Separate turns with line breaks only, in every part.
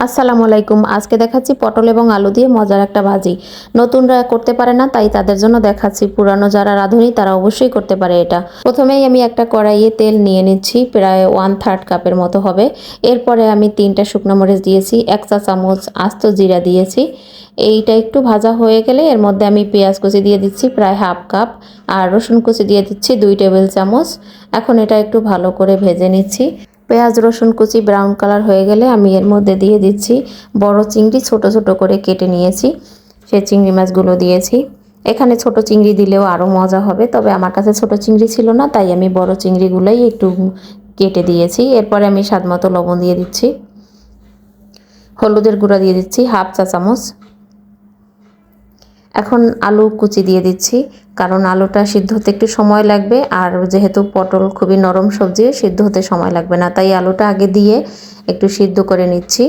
আসসালামু আলাইকুম। আজকে দেখাচ্ছি পটল এবং আলু দিয়ে মজার একটা ভাজি। নতুনরা করতে পারে না, তাই তাদের জন্য দেখাচ্ছি পুরানো যারা রাঁধুনি, তারা অবশ্যই করতে পারে এটা। প্রথমেই আমি একটা কড়াইয়ে তেল নিয়ে নিচ্ছি, প্রায় ওয়ান থার্ড কাপের মতো হবে। এরপরে আমি তিনটা শুকনো মরিচ দিয়েছি, এক চা চামচ আস্ত জিরা দিয়েছি। এইটা একটু ভাজা হয়ে গেলে এর মধ্যে আমি পেঁয়াজ কুচি দিয়ে দিচ্ছি, প্রায় হাফ কাপ আর রসুন কুচি দিয়ে দিচ্ছি দুই টেবিল চামচ। এখন এটা একটু ভালো করে ভেজে নিচ্ছি। পেঁয়াজ, রসুন কুচি ব্রাউন কালার হয়ে গেলে আমি এর মধ্যে দিয়ে দিচ্ছি বড় চিংড়ি ছোট ছোট করে কেটে নিয়েছি। সেই চিংড়ি মাছগুলো দিয়েছি। এখানে ছোট চিংড়ি দিলেও আরও মজা হবে, তবে আমার কাছে ছোট চিংড়ি ছিল না, তাই আমি বড় চিংড়িগুলোই একটু কেটে দিয়েছি। এরপরে আমি স্বাদ মতো লবণ দিয়ে দিচ্ছি। হলুদের গুঁড়া দিয়ে দিচ্ছি হাফ চা চামচ। এখন আলু কুচি দিয়ে দিচ্ছি, কারণ আলুটা সিদ্ধ হতে একটু সময় লাগবে, আর যেহেতু পটল খুবই নরম সবজি, সিদ্ধ হতে সময় লাগবে না, তাই আলুটা আগে দিয়ে একটু সিদ্ধ করে নিচ্ছি।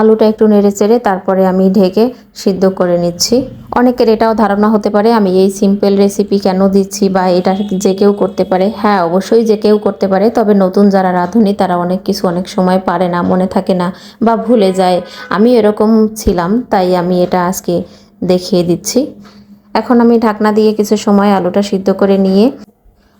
আলুটা একটু নেড়ে চেড়ে তারপরে আমি ঢেকে সিদ্ধ করে নিচ্ছি। অনেকের এটাও ধারণা হতে পারে, আমি এই সিম্পল রেসিপি কেন দিচ্ছি বা এটা যে কেউ করতে পারে? হ্যাঁ অবশ্যই যে কেউ করতে পারে, তবে নতুন যারা রাঁধুনি, তারা অনেক কিছু অনেক সময় পারে না, মনে থাকে না বা ভুলে যায়। আমি এরকম ছিলাম, তাই আমি এটা আজকে দেখিয়ে দিচ্ছি। এখন আমি ঢাকনা দিয়ে কিছু সময় আলুটা সিদ্ধ করে নিয়ে,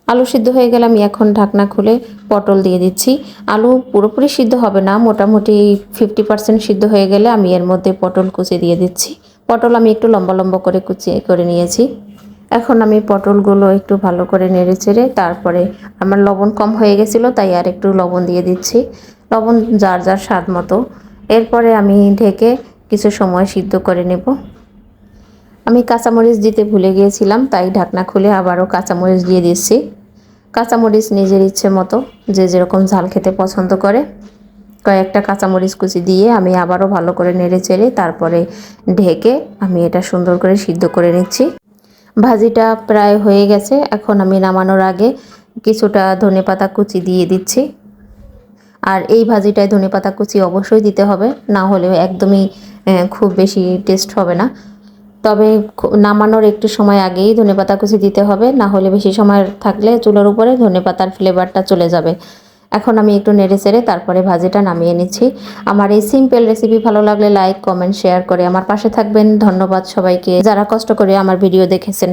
আলু সিদ্ধ হয়ে গেলে আমি এখন ঢাকনা খুলে পটল দিয়ে দিচ্ছি। আলু পুরোপুরি সিদ্ধ হবে না, মোটামুটি ফিফটি পার্সেন্ট সিদ্ধ হয়ে গেলে আমি এর মধ্যে পটল কুচি দিয়ে দিচ্ছি। পটল আমি একটু লম্বা লম্বা করে কুচি করে নিয়েছি। এখন আমি পটলগুলো একটু ভালো করে নেড়ে চেড়ে, তারপরে আমার লবণ কম হয়ে গেছিল, তাই আর একটু লবণ দিয়ে দিচ্ছি। লবণ যার যার স্বাদ মতো। এরপরে আমি ঢেকে কিছু সময় সিদ্ধ করে নেব। আমি কাঁচামরিচ দিতে ভুলে গিয়েছিলাম, তাই ঢাকনা খুলে আবারও কাঁচামরিচ দিয়ে দিচ্ছি। কাঁচামরিচ নিজের ইচ্ছে মতো যে যেরকম ঝাল খেতে পছন্দ করে। কয়েকটা কাঁচামরিচ কুচি দিয়ে আমি আবারও ভালো করে নেড়ে চেড়ে তারপরে ঢেকে আমি এটা সুন্দর করে সিদ্ধ করে নিচ্ছি। ভাজিটা প্রায় হয়ে গেছে, এখন আমি নামানোর আগে কিছুটা ধনেপাতা কুচি দিয়ে দিচ্ছি। আর এই ভাজিটায় ধনেপাতা কুচি অবশ্যই দিতে হবে, না হলে একদমই খুব বেশি টেস্ট হবে না। তবে নামানোর একটু সময় আগেই ধনেপাতা কুচি দিতে হবে, না হলে বেশি সময় থাকলে চুলোর উপরে ধনেপাতার ফ্লেভারটা চলে যাবে। এখন আমি একটু নেড়ে চেড়ে তারপরে ভাজিটা নামিয়ে নিচ্ছি। আমার এই সিম্পল রেসিপি ভালো লাগলে লাইক কমেন্ট শেয়ার করে আমার পাশে থাকবেন। ধন্যবাদ সবাইকে। যারা কষ্ট করে আমার ভিডিও দেখেছেন।